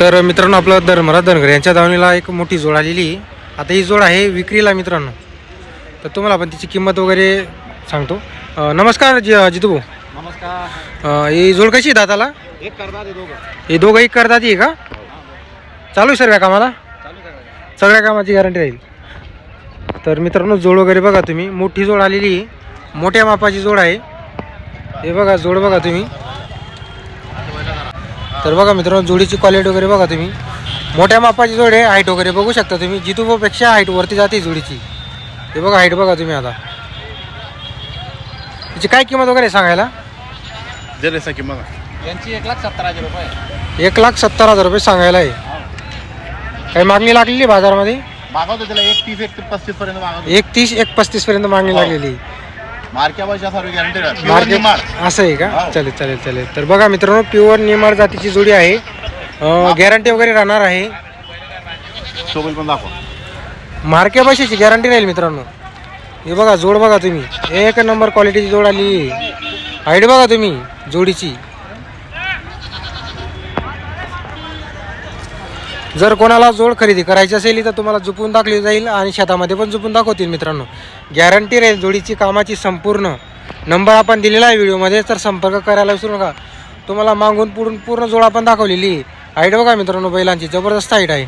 तर मित्रांनो आपलं धर्मराज धनगर यांच्या दावणीला एक मोठी जोड आलेली आहे. आता ही जोड आहे विक्रीला मित्रांनो. तर तुम्हाला आपण तिची किंमत वगैरे सांगतो. नमस्कार जि जितू भाऊ नमस्कार ही जोड कशी आहे दोघं. हे दोघं एक करतात आहे का? चालू आहे सर्व कामाला? चालू सगळ्या कामाची गॅरंटी राहील. तर मित्रांनो जोड वगैरे बघा तुम्ही. मोठी जोड आलेली आहे. मोठ्या मापाची जोड आहे. हे बघा जोड बघा तुम्ही. तर बघा मित्रांनो जोडीची क्वालिटी वगैरे बघा तुम्ही. मोठ्या मापाची जोड आहे हाईट वगैरे बघू शकता तुम्ही. जितूपेक्षा हाईट वरती जाते जोडीची. हे बघा हाईट बघा तुम्ही आता. तिची काय किंमत वगैरे सांगायला? जर किंमत. यांची एक लाख सत्तर हजार रुपये. एक लाख सत्तर हजार रुपये सांगायला आहे. काही मागणी लागलेली बाजारामध्ये? मागवतो त्याला एक तीस एक पस्तीस पर्यंत एक तीस एक पस्तीस पर्यंत मागणी लागलेली आहे. मार्क्या सर्व गॅरंटी असं आहे का. चालेल चालेल चालेल. तर बघा मित्रांनो प्युअर निमाड जातीची जोडी आहे. गॅरंटी वगैरे राहणार आहे. सोबत पण दाखव. मार्के भाषेची गॅरंटी राहील मित्रांनो. हे बघा जोड बघा तुम्ही. एक नंबर क्वालिटीची जोड आली. हाईट बघा तुम्ही जोडीची. जर कोणाला जोड खरेदी करायची असेल तर तुम्हाला जुपून दाखली जाईल आणि शेतामध्ये पण जुपून दाखवतील मित्रांनो. गॅरंटी राहील जोडीची कामाची संपूर्ण नंबर आपण दिलेला आहे व्हिडिओमध्ये तर संपर्क करायला विसरू नका. तुम्हाला मागून पुढून पूर्ण जोड आपण दाखवलेली हाईट बघा मित्रांनो बैलांची. जबरदस्त हाईट आहे.